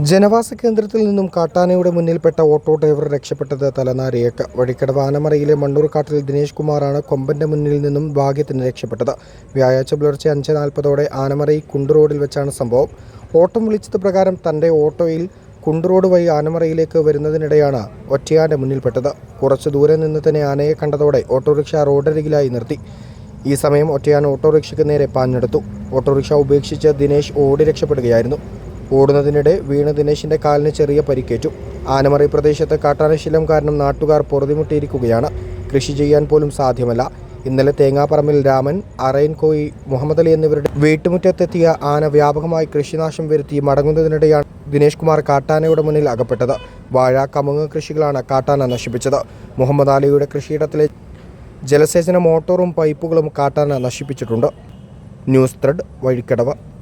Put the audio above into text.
ജനവാസ കേന്ദ്രത്തിൽ നിന്നും കാട്ടാനയുടെ മുന്നിൽപ്പെട്ട ഓട്ടോ ഡ്രൈവർ രക്ഷപ്പെട്ടത് തലനാരിയേക്ക്. വഴിക്കടവ് ആനമറയിലെ മണ്ണൂർക്കാട്ടിൽ ദിനേശ് കുമാറാണ് കൊമ്പന്റെ മുന്നിൽ നിന്നും ഭാഗ്യത്തിന് രക്ഷപ്പെട്ടത്. വ്യാഴാഴ്ച പുലർച്ചെ അഞ്ച് നാൽപ്പതോടെ ആനമറയി കുണ്ടുറോഡിൽ വെച്ചാണ് സംഭവം. ഓട്ടം വിളിച്ചത് പ്രകാരം തന്റെ ഓട്ടോയിൽ കുണ്ടുറോഡ് വഴി ആനമറയിലേക്ക് വരുന്നതിനിടെയാണ് ഒറ്റയാന്റെ മുന്നിൽപ്പെട്ടത്. കുറച്ചു ദൂരെ നിന്ന് തന്നെ ആനയെ കണ്ടതോടെ ഓട്ടോറിക്ഷ റോഡരികിലായി നിർത്തി. ഈ സമയം ഒറ്റയാൻ ഓട്ടോറിക്ഷയ്ക്ക് നേരെ പാഞ്ഞെടുത്തു. ഓട്ടോറിക്ഷ ഉപേക്ഷിച്ച് ദിനേശ് ഓടി രക്ഷപ്പെടുകയായിരുന്നു. ഓടുന്നതിനിടെ വീണ് ദിനേശിന്റെ കാലിന് ചെറിയ പരിക്കേറ്റു. ആനമറി പ്രദേശത്ത് കാട്ടാനശീലം കാരണം നാട്ടുകാർ പൊറുതിമുട്ടിയിരിക്കുകയാണ്. കൃഷി ചെയ്യാൻ പോലും സാധ്യമല്ല. ഇന്നലെ തേങ്ങാപ്പറമ്പിൽ രാമൻ അറയൻകോയി മുഹമ്മദ് അലി എന്നിവരുടെ വീട്ടുമുറ്റത്തെത്തിയ ആന വ്യാപകമായി കൃഷിനാശം വരുത്തി മടങ്ങുന്നതിനിടെയാണ് ദിനേശ് കുമാർ കാട്ടാനയുടെ മുന്നിൽ അകപ്പെട്ടത്. വാഴ കമുങ്ങ് കൃഷികളാണ് കാട്ടാന നശിപ്പിച്ചത്. മുഹമ്മദ് അലിയുടെ കൃഷിയിടത്തിലെ ജലസേചന മോട്ടോറും പൈപ്പുകളും കാട്ടാന നശിപ്പിച്ചിട്ടുണ്ട്. News thread Vazhikkadavu.